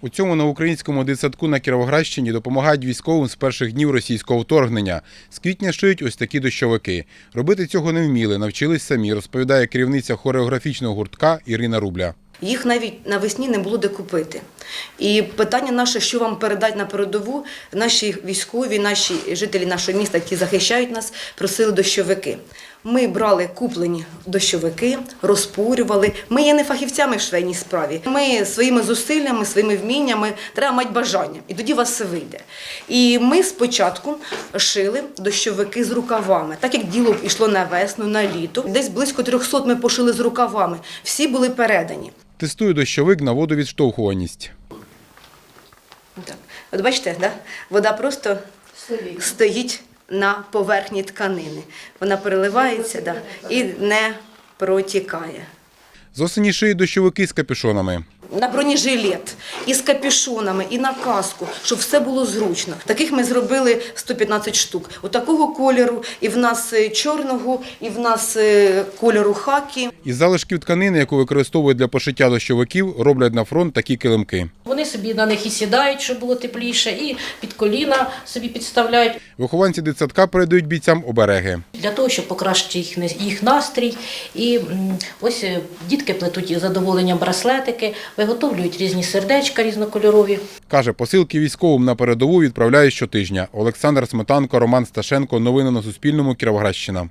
У цьому на дитсадку на Кіровоградщині допомагають військовим з перших днів російського вторгнення. З квітня шиють ось такі дощовики. Робити цього не вміли, навчились самі, розповідає керівниця хореографічного гуртка Ірина Рубля. Їх навіть навесні не було де купити. І питання наше, що вам передати на передову, наші військові, наші жителі нашого міста, які захищають нас, просили дощовики. Ми брали куплені дощовики, розпорювали. Ми є не фахівцями в швейній справі. Ми своїми зусиллями, своїми вміннями треба мати бажання, і тоді у вас все вийде. І ми спочатку шили дощовики з рукавами, так як діло йшло на весну, на літо. Десь близько 300 ми пошили з рукавами. Всі були передані. Тестую дощовик на водовідштовхуваність. Так. От бачите, да? вода просто стоїть на поверхні тканини. Вона переливається да, і не протікає. З осені шиють дощовики з капюшонами. На бронежилет, і з капюшонами, і на каску, щоб все було зручно. Таких ми зробили 115 штук. У такого кольору, і в нас е, чорного, і в нас е, кольору хакі. Із залишків тканини, яку використовують для пошиття дощовиків, роблять на фронт такі килимки. Вони собі на них і сідають, щоб було тепліше, і під коліна собі підставляють Вихованці дитсадка передають бійцям обереги. для того, щоб покращити їх, не- їх настрій. І ось е, дітки плетуть із задоволенням браслетики, виготовлюють різні сердечка різнокольорові. Каже, посилки військовим на передову відправляють щотижня. Олександр Сметанко, Роман Сташенко. Новини на Суспільному. Кіровоградщина.